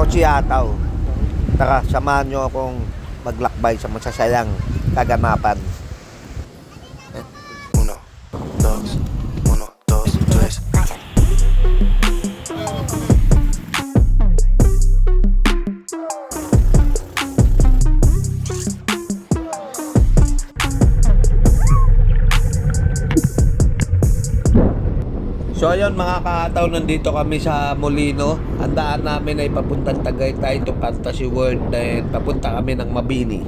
ako si Ataw. Tara, samahan nyo akong maglakbay sa masasayang kaganapan. So ayun mga kaataw, nandito kami sa Molino. Ang daan namin ay papuntang Tagaytay to Fantasy World then papunta kami ng Mabini.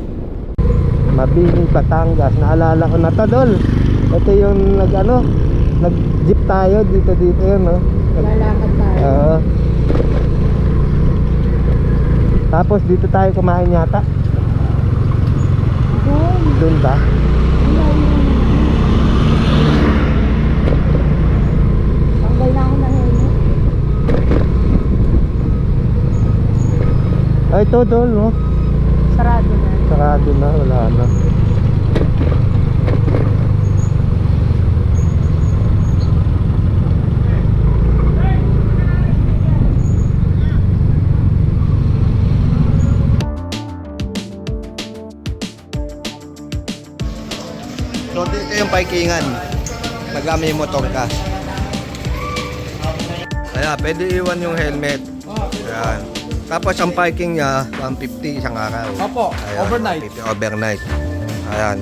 Mabini, Batangas. Naalala ko na to, Dol. Ito yung nag ano, nag-jeep tayo dito dito yun, no? Lalakad tayo. Oo. Tapos dito tayo kumain yata. Doon. Doon ba? Tanggal na ako na helmet. Ay, ito, no? Sarado na. Sarado na, wala na. So dito yung parkingan. Magami yung motor ka. Kaya pwede iwan yung helmet. Ayan. Tapos ang parking niya, 150 isang araw. Opo, Ayan, overnight. 150 overnight. Ayan.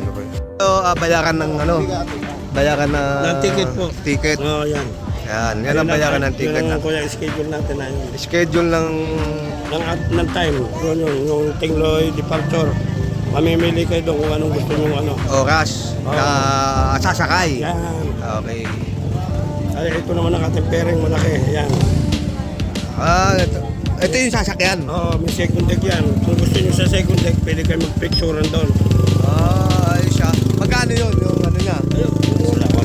So, ah, bayaran ng ano? Bayaran ng... Ng ticket po. Ticket. Oo, yan. Ayan. Yan ang bayaran ng ticket. Yan na. ang kuya schedule natin na yun. Schedule ng... Ng, ng time, yun yun, yung Tingloy departure. Mamimili kayo doon kung anong gusto nyo ano. oras na sasakay. Yan. Okay. Ay, ito naman ang ating pairing malaki. Yan. Ah, ito, ito yung sasakyan. Oo, may second deck yan. Kung gusto nyo sa second deck, pwede kayo mag-picturean doon. Ah, ayos siya. Magkano yun? Yung ano niya? Ayun, wala ko.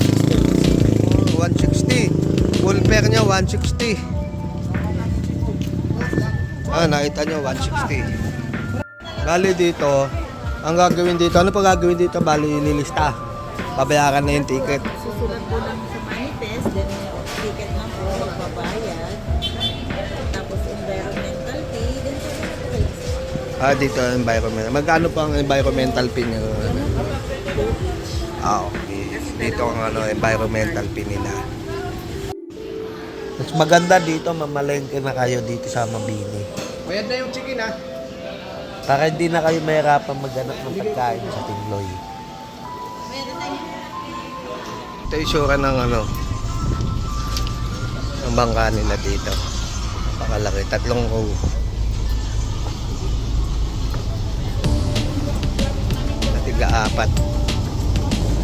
Oh, 160. Full pair niya, 160. Ah, nakita niyo, 160. Bali dito, ang gagawin dito, ano pa gagawin dito? Bali, ililista. Babayaran na yung ticket. Susulat po lang sa manifest, then ticket na po, magbabayad. Ah, dito ang environmental. Magkano pa ang environmental fee niya? Ah, okay. Dito ang ano, environmental fee nila. Mas maganda dito, mamalengke na kayo dito sa Mabini. Bayad na yung chicken ha. Para hindi na kayo mahirapan maghanap ng pagkain sa Tingloy. Ito yung sura ng ano, ng bangka nila dito. Pakalaki, tatlong row. Apat.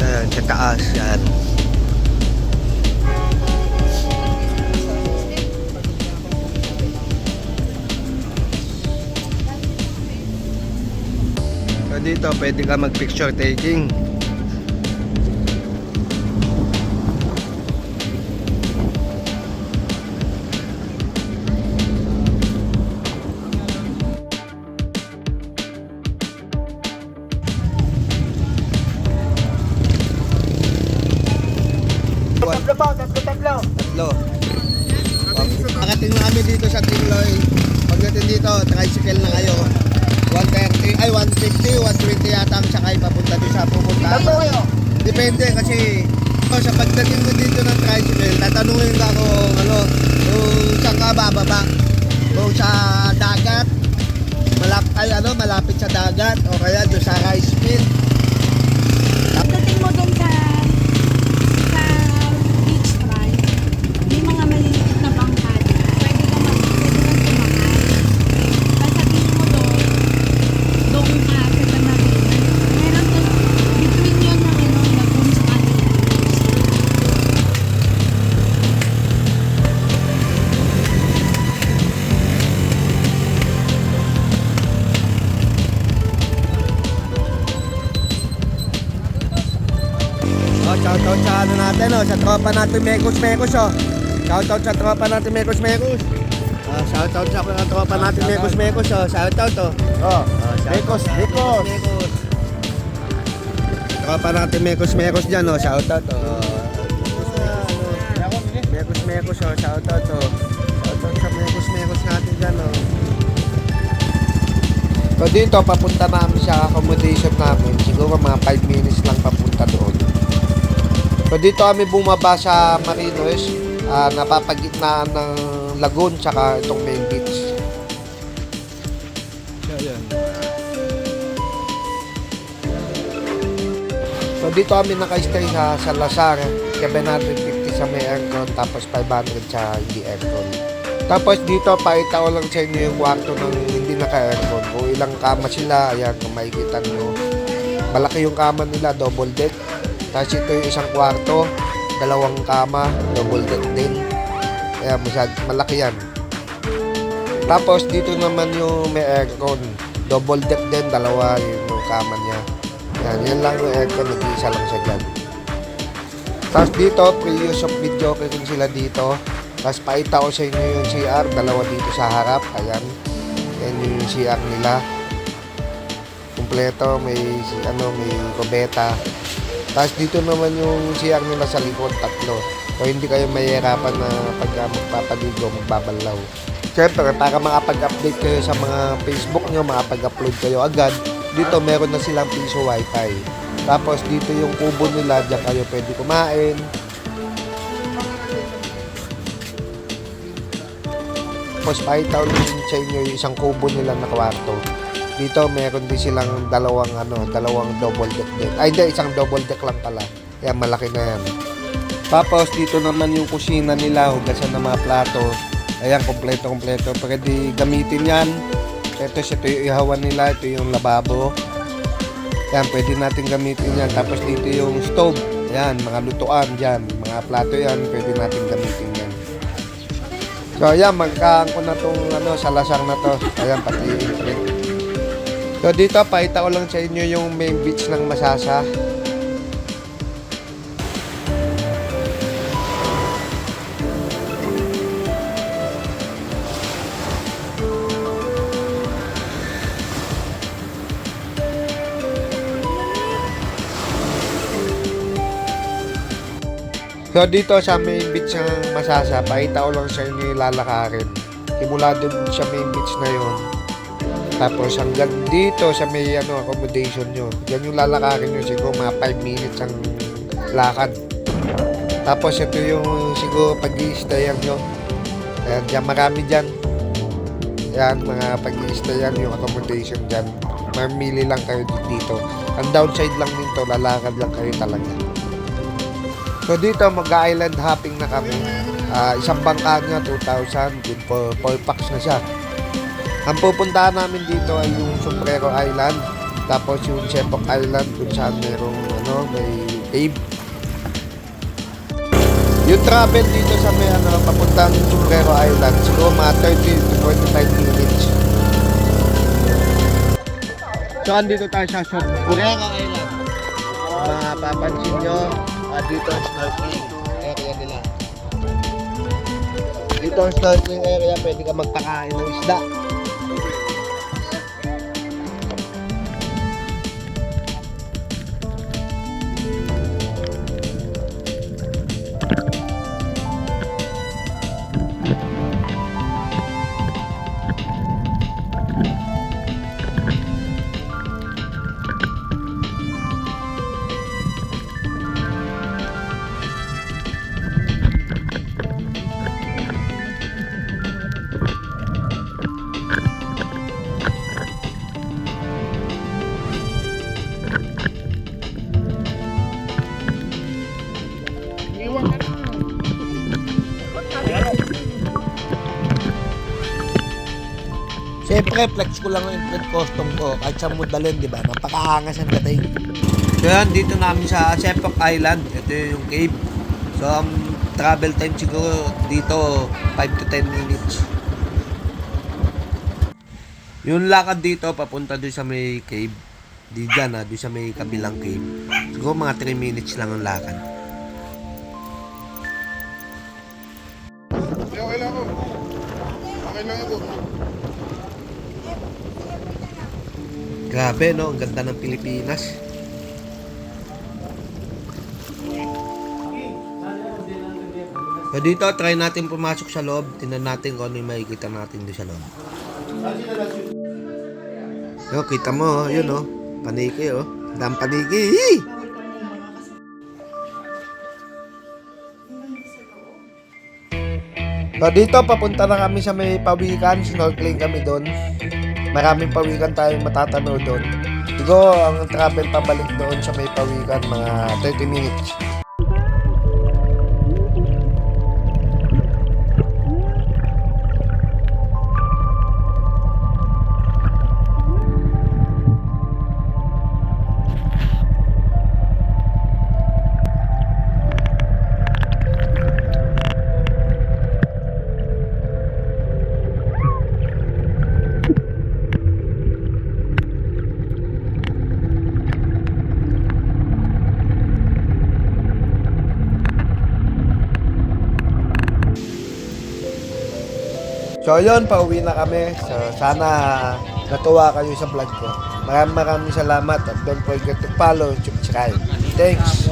Ayan, sa taas yan. So dito, pwede ka mag-picture taking. Tatlo po, tatlo, tatlo. Tatlo. Pagdating namin dito sa Tingloy, pagdating dito, tricycle na kayo. 130, ay 150, 120 yata ang sakay papunta doon sa pupunta. Tatlo kayo. Depende kasi oh, sa pagdating mo dito ng tricycle, tatanungin ka kung ano, kung saan ka bababa. Kung sa dagat, malap, ay ano, malapit sa dagat, o kaya doon sa high speed. Pagdating Oh, shout out sa ano natin, oh, sa tropa natin Mekos Mekos, oh. Shout out sa tropa natin Mekos Mekos. Ah, shout out sa mga tropa natin Mekos Mekos, oh. Shout out, oh. Oh, Mekos Mekos. Tropa natin Mekos Mekos diyan, oh. Shout out, oh. Mekos Mekos, oh. Shout out, oh. Shout out sa Mekos Mekos natin diyan, oh. So dito, papunta namin sa accommodation namin. Siguro mga 5 minutes lang papunta doon. So dito kami bumaba sa Marinos, ah, napapagitnaan ng lagoon tsaka itong main beach. So dito kami naka-stay sa, sa Lazar, 750 sa may aircon, tapos 500 sa hindi aircon. Tapos dito, pakita ko lang sa inyo yung kwarto ng hindi naka-aircon. Kung ilang kama sila, ayan, kung makikita nyo. Malaki yung kama nila, double deck. Tapos ito yung isang kwarto, dalawang kama, double deck din. Ayan, masyad, malaki yan. Tapos dito naman yung may aircon. Double deck din, dalawa yun yung kama niya. Yan, yan lang yung aircon, nag-iisa lang siya dyan. Tapos dito, free use of video rin sila dito. Tapos pakita ko sa inyo yung CR, dalawa dito sa harap. Ayan. Yan yung CR nila. Kumpleto, may ano, may kubeta. Tapos dito naman yung CR nila sa likod, tatlo. So hindi kayo mahihirapan na pagka magpapaligo, magbabalaw. Siyempre, para makapag-update kayo sa mga Facebook nyo, makapag-upload kayo agad, dito meron na silang piso wifi. Tapos dito yung kubo nila, diyan kayo pwede kumain. Tapos pakita lang sa inyo yung isang kubo nila na kwarto. Dito meron din silang dalawang ano, dalawang double deck din. Ay hindi, isang double deck lang pala. Kaya malaki na yan. Tapos dito naman yung kusina nila, hugasan ng mga plato. Ayan, kompleto-kompleto. Pwede gamitin yan. Ito, ito yung ihawan nila. Ito yung lababo. Ayan, pwede natin gamitin yan. Tapos dito yung stove. Ayan, mga lutuan dyan. Mga plato yan, pwede natin gamitin yan. So, ayan, magkaan ko na tong ano, salasang na to. Ayan, pati yung print. So, dito, pakita ko lang sa inyo yung main beach ng Masasa. So dito sa main beach ng Masasa, pakita ko lang sa inyo yung lalakarin. Simula dun sa main beach na yon. Tapos hanggang dito sa may ano, accommodation nyo. Yan yung lalakarin nyo. Siguro mga 5 minutes ang lakad. Tapos ito yung siguro pag i nyo. Ayan, dyan marami dyan. Yan, mga pag i yung accommodation dyan. Mamili lang kayo dito. Ang downside lang nito, lalakad lang kayo talaga. So dito mag-island hopping na kami. Ah, isang bangka niya 2,000 good for 4 packs na siya. Ang pupuntahan namin dito ay yung Sombrero Island, tapos yung Sepok Island kung saan merong ano, may cave. Yung travel dito sa may ano, papuntang Sombrero Island, siguro mga 30 to 45 minutes. So andito tayo sa Sombrero Island. Mapapansin nyo, ah, dito ang snorkeling area nila. Dito ang snorkeling area, pwede ka magpakain ng isda. Siyempre, flex ko lang yung print custom ko. Kahit sa mo dalhin, di ba? Napakaangas ang dating. So yan, dito namin sa Sepok Island. Ito yung cave. So, ang travel time siguro dito 5 to 10 minutes. Yung lakad dito, papunta doon sa may cave. Di dyan ha, doon sa may kabilang cave. Siguro mga 3 minutes lang ang lakad. Okay lang ako. Okay lang ako. Grabe, no? Ang ganda ng Pilipinas. So dito, try natin pumasok sa loob. Tingnan natin kung ano yung makikita natin doon sa loob. Yo, kita mo, oh, yun oh. Paniki oh. Dam paniki. So dito papunta na kami sa may pawikan, snorkeling kami doon. Maraming pawikan tayong matatanaw doon. Siguro ang travel pabalik doon sa may pawikan mga 30 minutes. So yun, pauwi na kami. So sana natuwa kayo sa vlog ko. Maraming maraming salamat at don't forget to follow subscribe. Thanks!